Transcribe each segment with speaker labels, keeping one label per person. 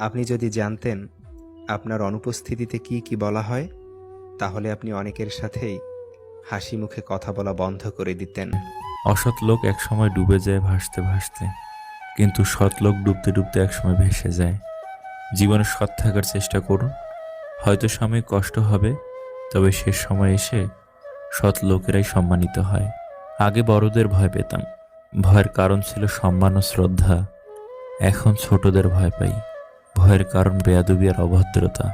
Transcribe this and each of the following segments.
Speaker 1: আপনি যদি জানতেন আপনার অনুপস্থিতিতে কি কি বলা হয়, তাহলে আপনি অনেকের সাথেই হাসি মুখে কথা বলা বন্ধ করে দিতেন।
Speaker 2: অসৎ লোক একসময় ডুবে যায় ভাসতে ভাসতে, কিন্তু সৎ লোক ডুবতে ডুবতে একসময় ভেসে যায়। জীবনে সৎ থাকার চেষ্টা করুন। হয়তো সাময়িক কষ্ট হবে, তবে শেষ সময় এসে সৎ লোকেরাই সম্মানিত হয়। আগে বড়দের ভয় পেতাম। ভয়ের কারণ ছিল সম্মান ও শ্রদ্ধা। এখন ছোটদের ভয় পাই। ভয়ের কারণ, বেয়াদবি আর অভদ্রতা।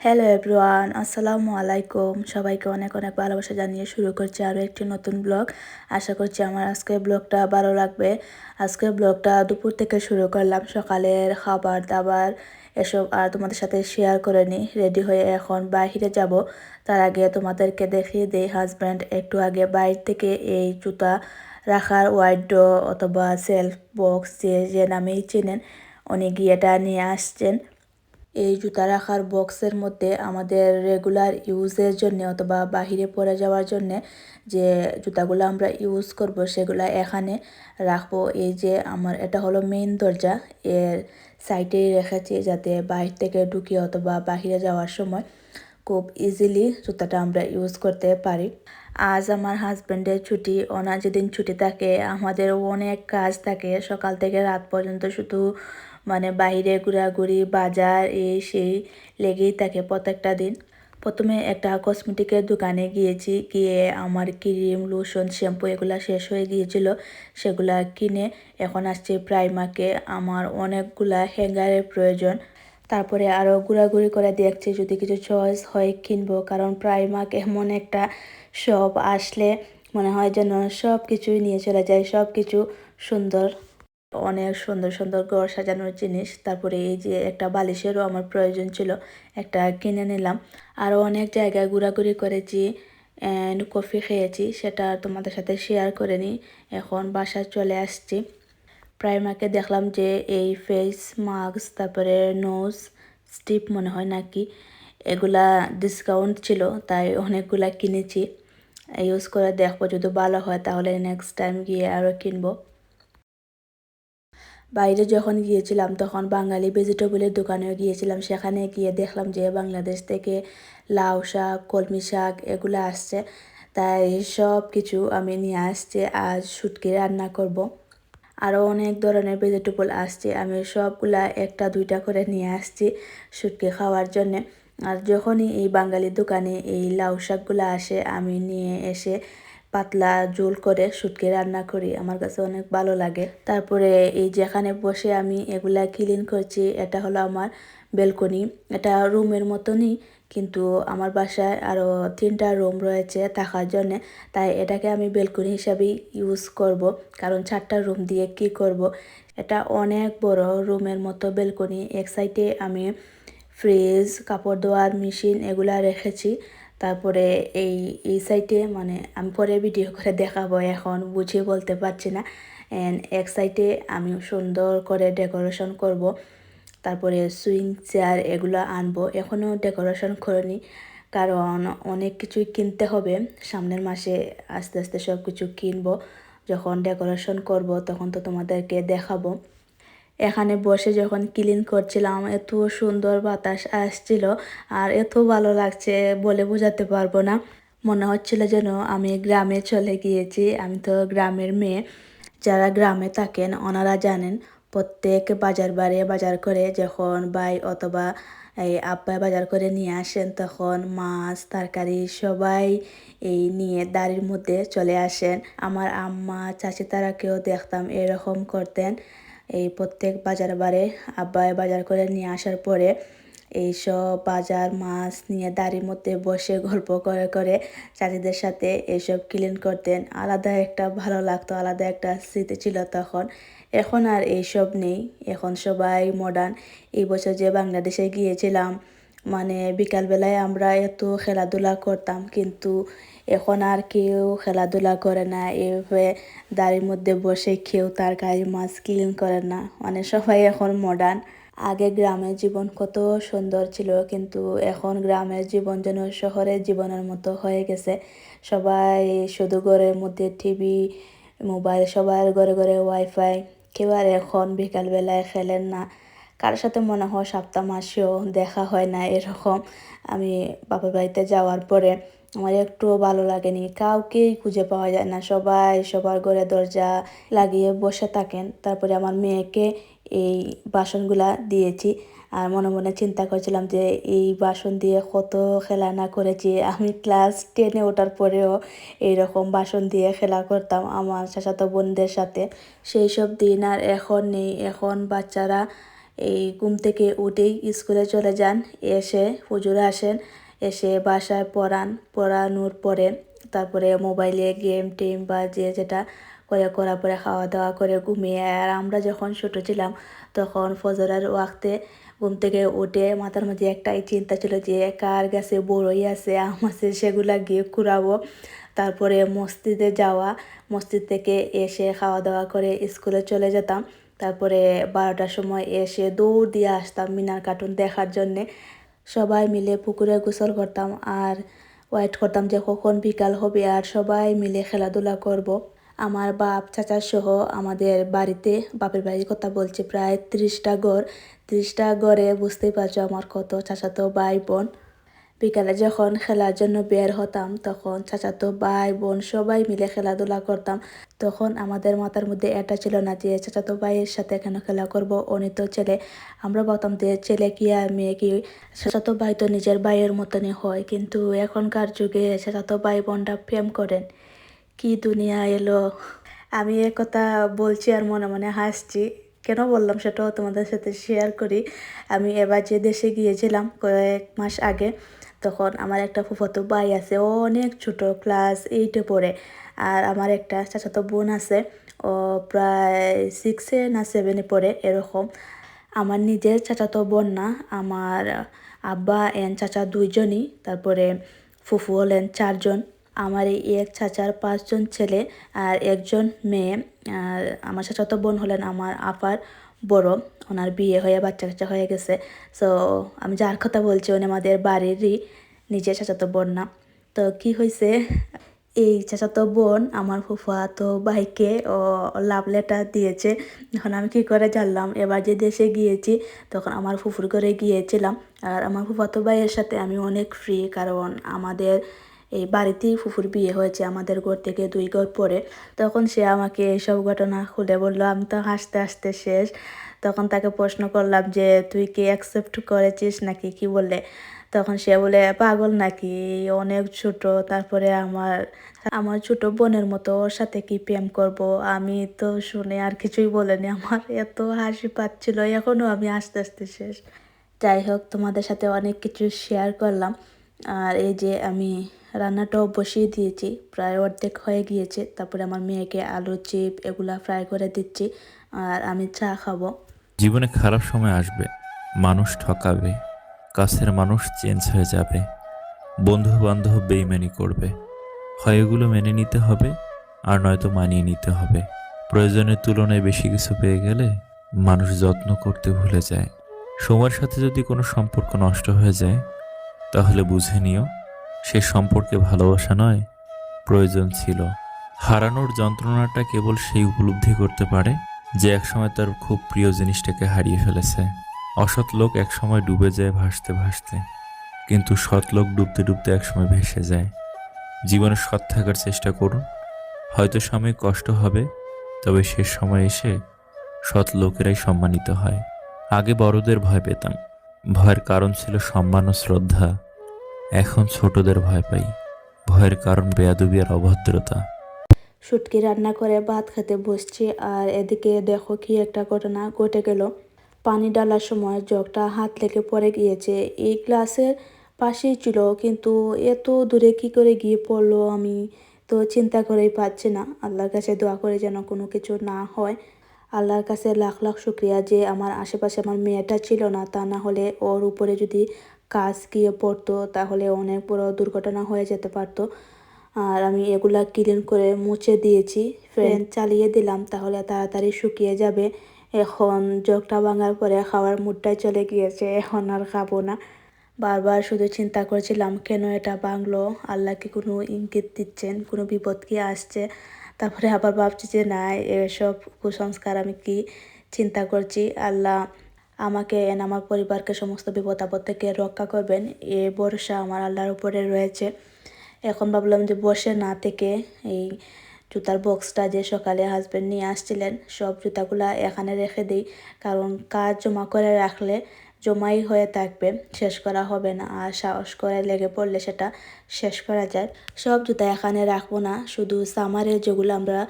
Speaker 3: হ্যালো এভরিওয়ান, আসসালামু আলাইকুম। সবাইকে অনেক অনেক ভালোবাসা জানিয়ে শুরু করছি আরও একটি নতুন ব্লগ। আশা করছি আমার আজকের ব্লগটা ভালো লাগবে। আজকের ব্লগটা দুপুর থেকে শুরু করলাম সকালের খাবার দাবার এসব আর তোমাদের সাথে শেয়ার করে নিই। রেডি হয়ে এখন বাইরে যাব। তার আগে তোমাদেরকে দেখিয়ে দিই হাজব্যান্ড একটু আগে বাইরে থেকে এই জুতা রাখার ওয়াইড অথবা সেলফ বক্স যে যে নামেই চেনেন উনি গিয়ে এটা নিয়ে আসছেন। এই জুতা রাখার বক্সের মধ্যে আমাদের রেগুলার ইউজের জন্য অথবা বাহিরে পরে যাওয়ার জন্য যে জুতাগুলো আমরা ইউজ করব সেগুলো এখানে রাখব। এই যে আমার, এটা হলো মেইন দরজা। এর সাইডেই রেখেছি যাতে বাইরে থেকে ঢুকি অথবা বাহিরে যাওয়ার সময় খুব ইজিলি জুতাটা আমরা ইউজ করতে পারি। আজ আমার হাজব্যান্ডের ছুটি, ওনার যেদিন ছুটি থাকে আমাদের অনেক কাজ থাকে। সকাল থেকে রাত পর্যন্ত শুধু মানে বাইরে ঘোরাঘুরি, বাজার এই সেই লেগেই থাকে প্রত্যেকটা দিন। প্রথমে একটা কসমেটিকের দোকানে গিয়েছি, গিয়ে আমার ক্রিম লোশন শ্যাম্পু এগুলো শেষ হয়ে গিয়েছিল, সেগুলা কিনে এখন আসছে প্রাইমাকে আমার অনেকগুলা হ্যাঙ্গারের প্রয়োজন। তারপরে আরও ঘোরাঘুরি করে দেখছি যদি কিছু চয়েস হয় কিনবো, কারণ প্রাইমাক এমন একটা শপ আসলে মনে হয় যেন সব কিছুই নিয়ে চলে যায় সব কিছু সুন্দর। অনেক সুন্দর সুন্দর ঘর সাজানোর জিনিস। তারপরে এই যে একটা বালিশেরও আমার প্রয়োজন ছিল, একটা কিনে নিলাম। আরও অনেক জায়গায় ঘোরাঘুরি করেছি কফি খেয়েছি, সেটা তোমাদের সাথে শেয়ার করে নিই। এখন বাসায় চলে আসছি। প্রাইমাকে দেখলাম যে এই ফেস মাস্ক তারপরে নোজ স্টিপ মনে হয় নাকি, এগুলা ডিসকাউন্ট ছিল, তাই অনেকগুলা কিনেছি। ইউজ করে দেখব, যদি ভালো হয় তাহলে নেক্সট টাইম গিয়ে আরও কিনবো। বাইরে যখন গিয়েছিলাম, তখন বাঙালি ভেজিটেবলের দোকানেও গিয়েছিলাম। সেখানে গিয়ে দেখলাম যে বাংলাদেশ থেকে লাউ শাক, কলমি শাক এগুলো আসছে। তাই সব কিছু আমি নিয়ে আসছি, আজ শুটকি রান্না করব। আরও অনেক ধরনের ভেজিটেবল আসছে, আমি সবগুলা একটা, দুইটা করে নিয়ে আসছি শুটকি খাওয়ার জন্যে। আর যখনই এই বাঙালি দোকানে এই লাউ শাকগুলো আসে, আমি নিয়ে এসে পাতলা ঝোল করে শুটকি রান্না করি, আমার কাছে অনেক ভালো লাগে। তারপরে এই যেখানে বসে আমি এগুলা ক্লিন করছি, এটা হলো আমার বেলকনি। এটা রুমের মতনই, কিন্তু আমার বাসায় আরও তিনটা রুম রয়েছে থাকার জন্যে, তাই এটাকে আমি বেলকনি হিসাবেই ইউজ করব। কারণ চারটা রুম দিয়ে কি করব? এটা অনেক বড় রুমের মতো বেলকনি, এক সাইডে আমি ফ্রিজ কাপড় ধোয়ার মেশিন এগুলা রেখেছি। তারপরে এই এই সাইডে মানে আমি পরে ভিডিও করে দেখাবো এখন বুঝিয়ে বলতে পারছি না। অ্যান্ড এক সাইডে আমি সুন্দর করে ডেকোরেশন করব। তারপরে সুইং চেয়ার এগুলো আনব। এখনও ডেকোরেশন করিনি, কারণ অনেক কিছুই কিনতে হবে। সামনের মাসে আস্তে আস্তে সব কিছু কিনবো। যখন ডেকোরেশন করব, তখন তো তোমাদেরকে দেখাবো। এখানে বসে যখন ক্লিন করছিলাম, এত সুন্দর বাতাস আসছিল আর এত ভালো লাগছে বলে বোঝাতে পারব না। মনে হচ্ছিল যেন আমি গ্রামে চলে গিয়েছি। আমি তো গ্রামের মেয়ে। যারা গ্রামে থাকেন, ওনারা জানেন প্রত্যেক বাজার বাড়ি বাজার করে যখন বাই অথবা এই আব্বাই বাজার করে নিয়ে আসেন, তখন মাছ, তরকারি সবাই এই নিয়ে দাড়ির মধ্যে চলে আসেন। আমার আম্মা, চাচি তারাকেও দেখতাম এরকম করতেন। এই প্রত্যেক বাজার বারে আব্বাই বাজার করে নিয়ে আসার পরে এইসব বাজার মাছ নিয়ে দাঁড়ির মধ্যে বসে গল্প করে করে চাচিদের সাথে এইসব ক্লিন করতেন। আলাদা একটা ভালো লাগতো, আলাদা একটা স্মৃতি ছিল তখন। এখন আর এইসব নেই। এখন সবাই মডার্ন এই বছর যে বাংলাদেশে গিয়েছিলাম মানে বিকালবেলায় আমরা এত খেলাধুলা করতাম, কিন্তু এখন আর কেউ খেলাধুলা করে না। এভাবে দাড়ির মধ্যে বসে কেউ তার গায়ে মাছ ক্লিন করে না। মানে সবাই এখন মডার্ন আগে গ্রামের জীবন কত সুন্দর ছিল, কিন্তু এখন গ্রামের জীবন যেন শহরের জীবনের মতো হয়ে গেছে। সবাই শুধু ঘরের মধ্যে টিভি মোবাইল সবার ঘরে ঘরে ওয়াইফাই কেউ আর এখন বিকালবেলায় খেলেন না। কারোর সাথে মনে হয় সপ্তাহ মাসেও দেখা হয় না এরকম। আমি বাবার বাড়িতে যাওয়ার পরে আমার একটুও ভালো লাগেনি। কাউকেই খুঁজে পাওয়া যায় না। সবাই সবার ঘরে দরজা লাগিয়ে বসে থাকেন। তারপরে আমার মেয়েকে এই বাসনগুলা দিয়েছি। আর মনে মনে চিন্তা করছিলাম যে এই বাসন দিয়ে কত খেলা না করেছি। আমি ক্লাস টেনে ওঠার পরেও এইরকম বাসন দিয়ে খেলা করতাম আমার চাচাতো বোনদের সাথে। সেই সব দিন আর এখন নেই। এখন বাচ্চারা ঘুম থেকে উঠেই স্কুলে চলে যান। এসে হুজুরে আসেন। এসে বাসায় পড়ান। পড়ানোর পরে তারপরে মোবাইলে গেম টেম বা যে যেটা করে করার পরে খাওয়া দাওয়া করে ঘুমিয়ে আর আমরা যখন ছোটো ছিলাম তখন ফজরের ওয়াক্তে ঘুম থেকে উঠে মাথার মধ্যে একটাই চিন্তা ছিল যে কার গাছে বড়ই আছে আম আছে সেগুলা গিয়ে কুড়াবো। তারপরে মসজিদে যাওয়া। মসজিদ থেকে এসে খাওয়া দাওয়া করে স্কুলে চলে যেতাম। তারপরে বারোটার সময় এসে দৌড় দিয়ে আসতাম মিনার কার্টুন দেখার জন্যে। সবাই মিলে পুকুরে গোসল করতাম আর ওয়েট করতাম যে কখন বিকাল হবে আর সবাই মিলে খেলাধুলা করব। আমার বাপ, চাচা সহ আমাদের বাড়িতে বাপের বাড়ির কথা বলছি প্রায় ত্রিশটা ঘর। ত্রিশটা ঘরে বুঝতেই পারছ আমার কত চাচাতো ভাই বোন। বিকালে যখন খেলার জন্য বের হতাম, তখন চাচাতো ভাই বোন সবাই মিলে খেলাধুলা করতাম। তখন আমাদের মাথার মধ্যে এটা ছিল না যে চাচাতো ভাইয়ের সাথে কেন খেলা করব, উনি তো ছেলে। আমরা বলতাম যে ছেলে কি আর মেয়ে কি? চাচাতো ভাই তো নিজের ভাইয়ের মতনই হয়, কিন্তু এখনকার যুগে চাচাতো ভাই বোনরা প্রেম করেন। কি দুনিয়া এলো? আমি এ কথা বলছি আর মনে মনে হাসছি। কেন বললাম সেটাও তোমাদের সাথে শেয়ার করি। আমি এবার যে দেশে গিয়েছিলাম কয়েক মাস আগে তখন আমার একটা ফুফাতো ভাই আছে, ও অনেক ছোট ক্লাস এইটে পড়ে। আর আমার একটা চাচাতো বোন আছে, ও প্রায় সিক্সে না সেভেনে পড়ে, এরকম। আমার নিজের চাচাতো বোন না, আমার আব্বা এন চাচা দুইজনই, তারপরে ফুফু হলেন চারজন। আমার এই এক চাচার পাঁচজন ছেলে আর একজন মেয়ে, আর আমার চাচাতো বোন হলেন আমার আপার বড়। ওনার বিয়ে হয়ে বাচ্চা কাচ্চা হয়ে গেছে। সো আমি যার কথা বলছি, উনি আমাদের বাড়িরই নিজের চাচাতো বোন না। তো কি হয়েছে এই চাচাতো বোন আমার ফুফা তো ভাইকে ও লাভ লেটার দিয়েছে। এখন আমি কি করে জানলাম, এবার যে দেশে গিয়েছি, তখন আমার ফুফুর ঘরে গিয়েছিলাম। আর আমার ফুফাতো ভাইয়ের সাথে আমি অনেক ফ্রি কারণ আমাদের এই বাড়িতেই ফুফুর বিয়ে হয়েছে, আমাদের ঘর থেকে দুই ঘর পরে। তখন সে আমাকে এইসব ঘটনা খুলে বলল, আমি তো হাসতে হাসতে শেষ। তখন তাকে প্রশ্ন করলাম যে, তুই কি অ্যাকসেপ্ট করেছিস নাকি? কি বললে? তখন সে বলে, পাগল নাকি? অনেক ছোট। তারপরে আমার আমার ছোট বোনের মতো ওর সাথে কি প্রেম করব? আমি তো শুনে আর কিছুই বলেনি। আমার এত হাসি পাচ্ছিল। এখনও আমি আস্তে আস্তে শেষ। যাই হোক, তোমাদের সাথে অনেক কিছু শেয়ার করলাম। আর এই যে আমি রান্নাটাও বসিয়ে দিয়েছি। প্রায় অর্ধেক হয়ে গিয়েছে। তারপরে আমার মেয়েকে আলু, চিপ এগুলা ফ্রাই করে দিচ্ছি। আর আমি চা খাব।
Speaker 2: জীবনে খারাপ সময় আসবে, মানুষ ঠকাবে, কাছের মানুষ চেঞ্জ হয়ে যাবে বন্ধু বান্ধব বেইমানি করবে। হয় এগুলো মেনে নিতে হবে, আর নয়তো মানিয়ে নিতে হবে। প্রয়োজনের তুলনায় বেশি কিছু পেয়ে গেলে মানুষ যত্ন করতে ভুলে যায়। সময়ের সাথে যদি কোনো সম্পর্ক নষ্ট হয়ে যায়, তাহলে বুঝে নিও, সে সম্পর্কে ভালোবাসা নয়, প্রয়োজন ছিল। হারানোর যন্ত্রণাটা কেবল সেই উপলব্ধি করতে পারে যে একসময় তার খুব প্রিয় জিনিসটাকে হারিয়ে ফেলেছে। অসৎ লোক একসময় ডুবে যায় ভাসতে ভাসতে, কিন্তু সৎ লোক ডুবতে ডুবতে একসময় ভেসে যায়। জীবনে সৎ থাকার চেষ্টা করুন। হয়তো সাময়িক কষ্ট হবে, তবে শেষ সময় এসে সৎ লোকেরাই সম্মানিত হয়। আগে বড়দের ভয় পেতাম। ভয়ের কারণ ছিল সম্মান ও শ্রদ্ধা। এখন ছোটদের ভয় পাই। ভয়ের কারণ বেয়াদবি আর অভদ্রতা।
Speaker 3: শুটকি রান্না করে, ভাত খেতে বসছি। আর এদিকে দেখো কি একটা ঘটনা ঘটে গেল। পানি ডালার সময় জগটা হাত লেগে পড়ে গিয়েছে। এই গ্লাসের পাশেই ছিল, কিন্তু এত দূরে কি করে গিয়ে পড়ল আমি তো চিন্তা করেই পাচ্ছি না। আল্লাহর কাছে দোয়া করে যেন কোনো কিছু না হয়। আল্লাহর কাছে লাখ লাখ শুক্রিয়া যে আমার আশেপাশে আমার মেয়েটা ছিল না, তা না হলে ওর উপরে যদি কাজ গিয়ে পড়তো, তাহলে অনেক বড় দুর্ঘটনা হয়ে যেতে পারতো। আর আমি এগুলা ক্লিন করে মুছে দিয়েছি। ফ্যান চালিয়ে দিলাম তাহলে তাড়াতাড়ি শুকিয়ে যাবে। এখন জগটা ভাঙার পরে খাওয়ার মুডটাই চলে গিয়েছে এখন আর খাব না। বারবার শুধু চিন্তা করছিলাম কেন এটা ভাঙলো? আল্লাহ কি কোনো ইঙ্গিত দিচ্ছেন কোনো বিপদ কি আসছে? তারপরে আবার ভাবছি যে না এসব কুসংস্কার আমি কি চিন্তা করছি? আল্লাহ আমাকে এন আমার পরিবারকে সমস্ত বিপদ আপদ থেকে রক্ষা করবেন এ ভরসা আমার আল্লাহর উপরে রয়েছে। এখন ভাবলাম যে বসে না থেকে এই জুতার বক্সটা যে সকালে হাজব্যান্ড নিয়ে আসছিলেন, সব জুতাগুলা এখানে রেখে দিই। কারণ কাজ জমা করে রাখলে জমাই হয়ে থাকবে, শেষ করা হবে না। আর সাহস করে লেগে পড়লে সেটা শেষ করা যায়। সব জুতা এখানে রাখব না, শুধু সামারে যেগুলো আমরা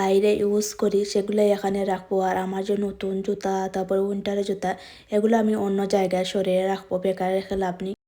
Speaker 3: বাইরে ইউজ করি, সেগুলোই এখানে রাখব। আর আমার যে নতুন জুতা, তারপর উইন্টারের জুতা, এগুলো আমি অন্য জায়গায় সরিয়ে রাখব, বেকার রেখে লাভ নেই।